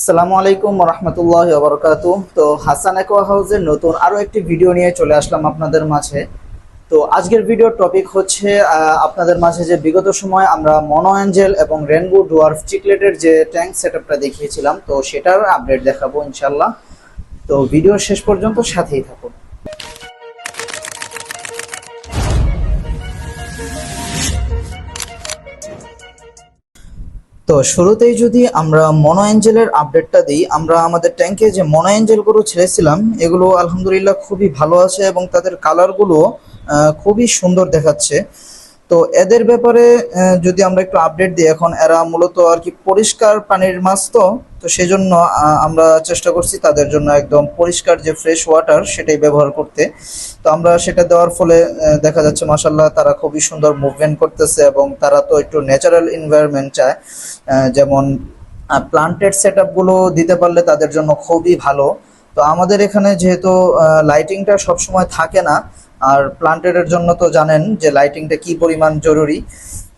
আসসালামু আলাইকুম রহমতুল্লাহ বরকাত তো হাসান একোয়া হাউসের নতুন আরও একটি ভিডিও নিয়ে চলে আসলাম আপনাদের মাঝে। তো আজকের ভিডিওর টপিক হচ্ছে আপনাদের মাঝে যে বিগত সময় আমরা মনো অ্যাঞ্জেল এবং রেনবো ডুয়ার্ফ চিকলেটের যে ট্যাঙ্ক সেটআপটা দেখিয়েছিলাম, তো সেটার আপডেট দেখাবো ইনশাল্লাহ তো ভিডিও শেষ পর্যন্ত সাথেই থাকুন। তো শুরুতেই যদি আমরা মনো অ্যাঞ্জেলের আপডেটটা দিই, আমরা আমাদের ট্যাঙ্কে যে মনো অ্যাঞ্জেলগুলো ছেড়েছিলাম, এগুলো আলহামদুলিল্লাহ খুবই ভালো আছে এবং তাদের কালারগুলো খুবই সুন্দর দেখাচ্ছে। তো এদের ব্যাপারে যদি আমরা একটু আপডেট দিই এখন এরা মূলত আর কি পরিষ্কার পানির মাছ তো তো সেজন্য আহ, আমরা চেষ্টা করছি তাদের জন্য একদম পরিষ্কার যে ফ্রেশ ওয়াটার সেটাই ব্যবহার করতে। তো আমরা সেটা দেওয়ার ফলে দেখা যাচ্ছে মাসাল্লাহ তারা খুবই সুন্দর মুভমেন্ট করতেছে এবং তারা তো একটু ন্যাচারাল এনভায়রনমেন্ট চায়। যেমন প্লান্টেড সেটগুলো দিতে পারলে তাদের জন্য খুবই ভালো। তো আমাদের এখানে যেহেতু লাইটিংটা সবসময় থাকে না আর প্লান্টেডের জন্য তো জানেন যে লাইটিংটা কি পরিমাণ জরুরি।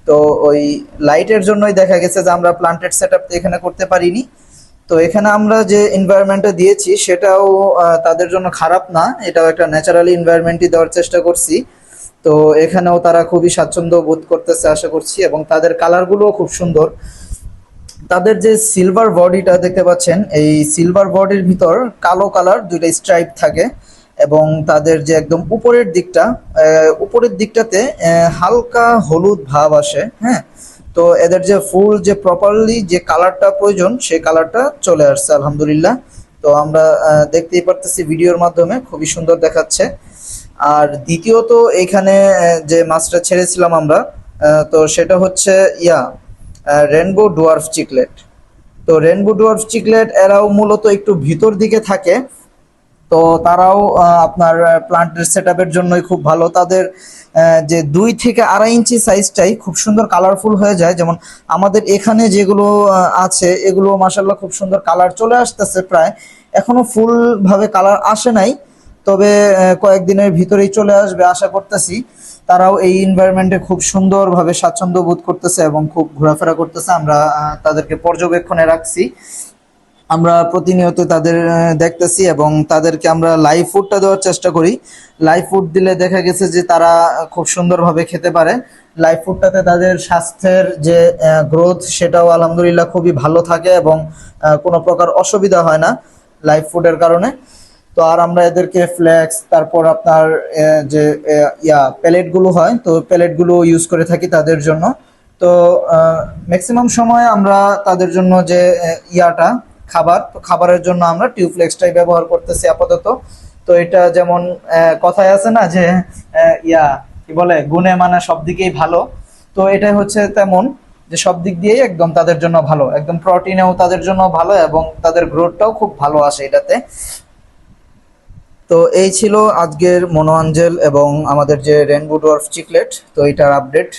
তো ওই লাইটের জন্যই দেখা গেছে যে আমরা প্লান্টেড সেট এখানে করতে পারিনি। তো এখানে আমরা যে এনভায়রনমেন্টটা দিয়েছি, সেটাও তাদের জন্য খারাপ না। এটাও একটা ন্যাচারালি এনভায়রনমেন্টই দেওয়ার চেষ্টা করছি। তো এখানেও তারা খুবই স্বাচ্ছন্দ্য বোধ করতেছে আশা করছি এবং তাদের কালারগুলোও খুব সুন্দর। তাদের যে সিলভার বডিটা দেখতে পাচ্ছেন, এই সিলভার বডির ভিতর কালো কালার দুইটা স্ট্রাইপ থাকে। এবং তাদের যে একদম উপরের দিকটা উপরের দিকটাতে হালকা হলুদ ভাব আসে হ্যাঁ? তো এদের যে ফুল যে প্রপারলি যে কালারটা প্রয়োজন, সেই কালারটা চলে আসছে, আলহামদুলিল্লাহ। তো আমরা দেখতেই পারতেছি ভিডিওর মাধ্যমে, খুবই সুন্দর দেখাচ্ছে। আর দ্বিতীয়ত এখানে যে মাছটা ছেড়েছিলাম আমরা তো সেটা হচ্ছে, ইয়া রেনবো ডুয়ার্ফ চিকলেট তো রেনবো ডুয়ার্ফ চিকলেট এরাও মূলত একটু ভিতর দিকে থাকে তো তারাও আপনার প্লান্টের সেট জন্যই খুব ভালো। তাদের যে দুই থেকে আড়াই ইঞ্চি সাইজটাই খুব সুন্দর কালারফুল হয়ে যায়। যেমন আমাদের এখানে যেগুলো আছে, এগুলো মাসাল্লাহ খুব সুন্দর কালার চলে আসতেছে প্রায়। এখনও ফুল ভাবে কালার আসে নাই, তবে কয়েকদিনের ভিতরেই চলে আসবে আশা করতেছি। তারাও এই এনভায়রনমেন্টে খুব সুন্দরভাবে স্বাচ্ছন্দ্য বোধ করতেছে এবং খুব ঘোরাফেরা করতেছে। আমরা তাদেরকে পর্যবেক্ষণে রাখছি। আমরা প্রতিনিয়ত তাদের দেখতেছি এবং তাদেরকে আমরা লাইভ ফুডটা দেওয়ার চেষ্টা করি। লাইভ ফুড দিলে দেখা গেছে যে তারা খুব সুন্দরভাবে খেতে পারে। লাইভ ফুডটাতে তাদের স্বাস্থ্যের যে গ্রোথ সেটাও আলহামদুলিল্লাহ খুবই ভালো থাকে এবং কোনো প্রকার অসুবিধা হয় না লাইভ ফুডের কারণে। তো আর আমরা এদেরকে ফ্ল্যাক্স তারপর আপনার যে ইয়া, প্যালেটগুলো হয়, তো প্যালেটগুলো ইউজ করে থাকি তাদের জন্য। তো ম্যাক্সিমাম সময় আমরা তাদের জন্য যে ইয়াটা খাবার, তো খাবারের জন্য আমরা টিউফ্লেক্সটাই ব্যবহার করতেছি আপাতত। তো এটা যেমন কথায় আছে না যে ইয়া, কি বলে, গুণে মানে সব দিকেই ভালো। তো এটাই হচ্ছে তেমন যে সব দিক দিয়েই একদম তাদের জন্য ভালো। একদম প্রোটিনেও তাদের জন্য ভালো এবং তাদের গ্রোথটাও খুব ভালো আসে এটাতে। তো এই ছিল আজকের মনো আঞ্জেল এবং আমাদের যে রেনবো ডোয়ার্ফ চিকলেট, তো এটার আপডেট।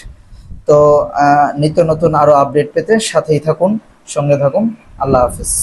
তো নিত্য নতুন আরও আপডেট পেতে সাথেই থাকুন। সঙ্গে থাকুন। আল্লাহ হাফিজ।